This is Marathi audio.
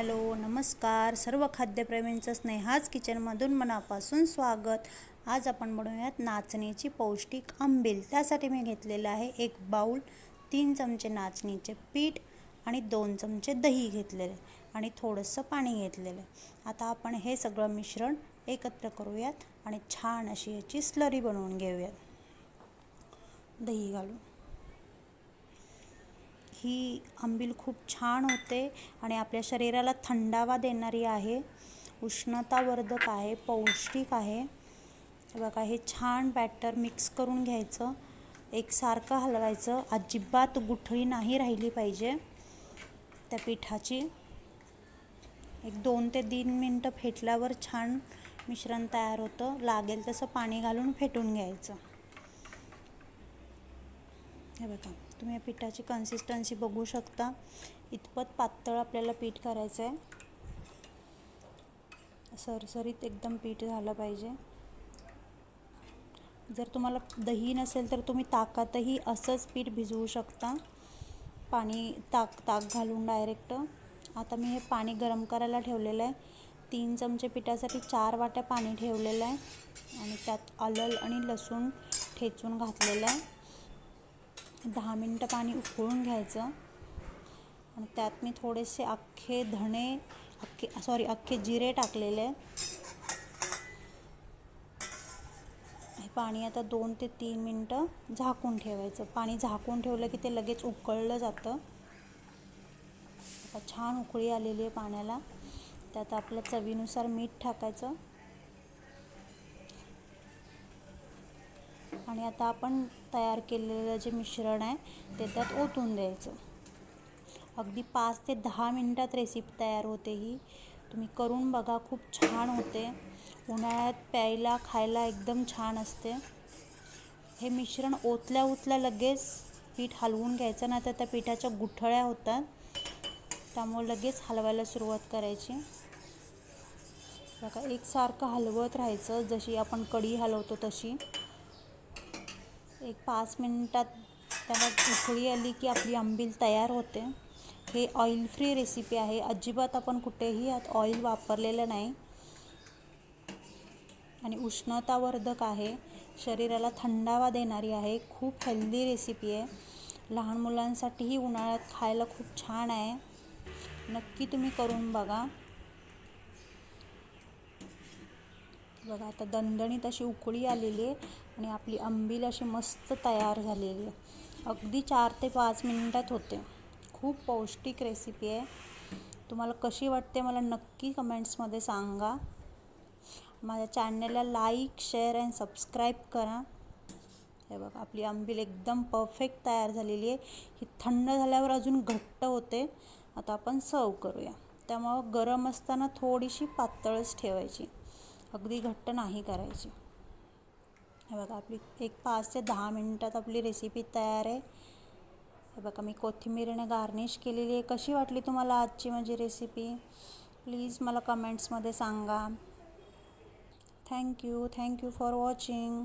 हॅलो नमस्कार. सर्व खाद्यप्रेमींचं स्नेहाच किचनमधून मनापासून स्वागत. आज आपण बनवूयात नाचणीची पौष्टिक आंबील. त्यासाठी मी घेतलेलं आहे एक बाऊल तीन चमचे नाचणीचे पीठ आणि दोन चमचे दही घेतलेले आणि थोडंसं पाणी घेतलेलं आता आपण हे सगळं मिश्रण एकत्र करूयात आणि छान अशी याची स्लरी बनवून घेऊयात. दही घालून. ही आंबील खूप छान होते आणि आपल्या शरीराला थंडावा देणारी आहे. उष्णतावर्धक आहे पौष्टिक आहे. बघा हे छान बॅटर मिक्स करून घ्यायचं. एकसारखं हलवायचं. अजिबात गुठळी नाही राहिली पाहिजे त्या पिठाची. एक दोन ते तीन मिनटं फेटल्यावर छान मिश्रण तयार होतं. लागेल तसं पाणी घालून फेटून घ्यायचं. हे बघा तुम्ही या पिठाची कन्सिस्टन्सी बघू शकता. इतपत पातळ आपल्याला पीठ करायचं आहे सरसरीत एकदम पीठ झालं पाहिजे. जर तुम्हाला दही नसेल तर तुम्ही ताकातही असंच पीठ भिजवू शकता. पाणी ताक ताक घालून डायरेक्ट आता मी हे पाणी गरम करायला ठेवलेलं आहे. तीन चमचे पिठासाठी चार वाट्या पाणी ठेवलेलं आहे. आणि त्यात आलं आणि लसूण ठेचून घातलेलं आहे. दहा मिनटं पाणी उकळून घ्यायचं. आणि त्यात मी थोडेसे अख्खे धणे अख्खे सॉरी अख्खे जिरे टाकलेले. हे पाणी आता दोन ते तीन मिनटं झाकून ठेवायचं. पाणी झाकून ठेवलं की ते लगेच उकळलं जातं. आता छान उकळी आलेली आहे पाण्याला. त्यात आपल्या चवीनुसार मीठ टाकायचं. आणि आता आपण तयार केलेलं जे मिश्रण आहे ते त्यात ओतून द्यायचं. अगदी पाच ते दहा मिनटात रेसिपी तयार होते ही. तुम्ही करून बघा खूप छान होते. उन्हाळ्यात प्यायला खायला एकदम छान असते. हे मिश्रण ओतल्या ओतल्या लगेच पीठ हलवून घ्यायचं नाही तर त्या पिठाच्या गुठळ्या होतात. त्यामुळे लगेच हलवायला सुरुवात करायची. बघा एकसारखं हलवत राहायचं जशी आपण कढी हलवतो तशी. एक पाच मिनटात त्याला उकळी आली की आपली आंबील तयार होते. हे ऑइल फ्री रेसिपी आहे. अजिबात आपण कुठेही यात ऑइल वापरलेलं नाही. आणि उष्णतावर्धक आहे. शरीराला थंडावा देणारी आहे. खूप हेल्दी रेसिपी आहे. लहान मुलांसाठीही उन्हाळ्यात खायला खूप छान आहे. नक्की तुम्ही करून बघा. बघा आता दणदणीत अशी उकळी आलेली आहे आणि आपली आंबील अशी मस्त तयार झालेली आहे. अगदी चार ते पाच मिनिटात होते. खूप पौष्टिक रेसिपी आहे. तुम्हाला कशी वाटते मला नक्की कमेंट्समध्ये सांगा. माझ्या चॅनलला लाईक शेअर अँड सबस्क्राईब करा. हे बघा आपली आंबील एकदम परफेक्ट तयार झालेली आहे. ही थंड झाल्यावर अजून घट्ट होते. आता आपण सर्व करूया. त्यामुळं गरम असताना थोडीशी पातळच ठेवायची. अगदी घट्ट नाही करायची. हे बघा आपली एक पाच ते दहा मिनटात आपली रेसिपी तयार आहे. हे बघा मी कोथिंबीरीने गार्निश केलेली आहे. कशी वाटली तुम्हाला आजची माझी रेसिपी प्लीज मला कमेंट्समध्ये सांगा. Thank you thank you for watching